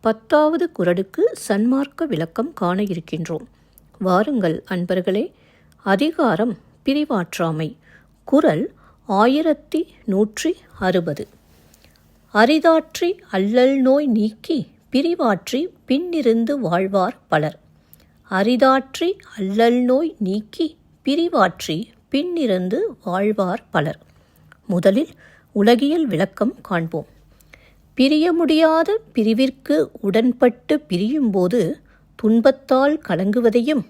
பத்தாவது குரடுக்கு சன்மார்க்க விளக்கம் காண இருக்கின்றோம். வாருங்கள் அன்பர்களே. அதிகாரம் பிரிவாற்றாமை. குரல் ஆயிரத்தி நூற்றி அறுபது. அரிதாற்றி அல்லல் நோய் நீக்கி பிரிவாற்றி பின்னிருந்து வாழ்வார் பலர். அரிதாற்றி அல்லல் நோய் நீக்கி பிரிவாற்றி பின்னிருந்து வாழ்வார் பலர். முதலில் உலகியல் விளக்கம் காண்போம். பிரிய முடியாத பிரிவிற்கு உடன்பட்டு பிரியும்போது துன்பத்தால் கலங்குவதையும்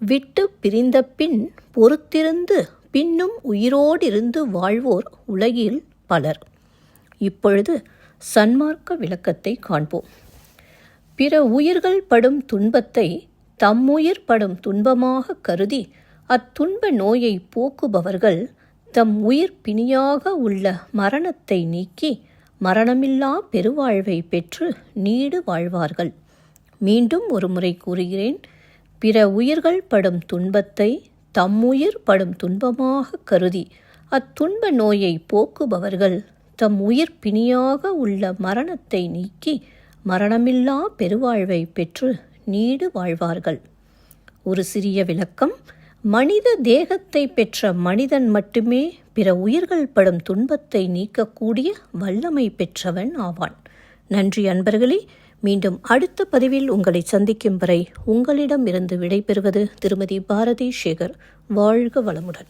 விட்டு பிரிந்த பின் பொறுத்திருந்து பின்னும் உயிரோடிருந்து வாழ்வோர் உலகில் பலர். இப்பொழுது சன்மார்க்க விளக்கத்தை காண்போம். பிற உயிர்கள் படும் துன்பத்தை தம்முயிர் படும் துன்பமாக கருதி அத்துன்ப நோயை போக்குபவர்கள் தம் உயிர் பிணியாக உள்ள மரணத்தை நீக்கி மரணமில்லா பெருவாழ்வை பெற்று நீடு வாழ்வார்கள். மீண்டும் ஒரு முறை கூறுகிறேன் பிற உயிர்கள் படும் துன்பத்தை தம்முயிர் படும் துன்பமாக கருதி அத்துன்ப நோயை போக்குபவர்கள் தம் உயிர் பிணியாக உள்ள மரணத்தை நீக்கி மரணமில்லா பெருவாழ்வை பெற்று நீடு வாழ்வார்கள். ஒரு சிறிய விளக்கம் மனித தேகத்தை பெற்ற மனிதன் மட்டுமே பிற உயிர்கள் படும் துன்பத்தை நீக்கக்கூடிய வல்லமை பெற்றவன் ஆவான். நன்றி அன்பர்களே மீண்டும் அடுத்த பதிவில் உங்களை சந்திக்கும் வரை உங்களிடம் இருந்து விடைபெறுவது திருமதி பாரதி சேகர். வாழ்க வளமுடன்.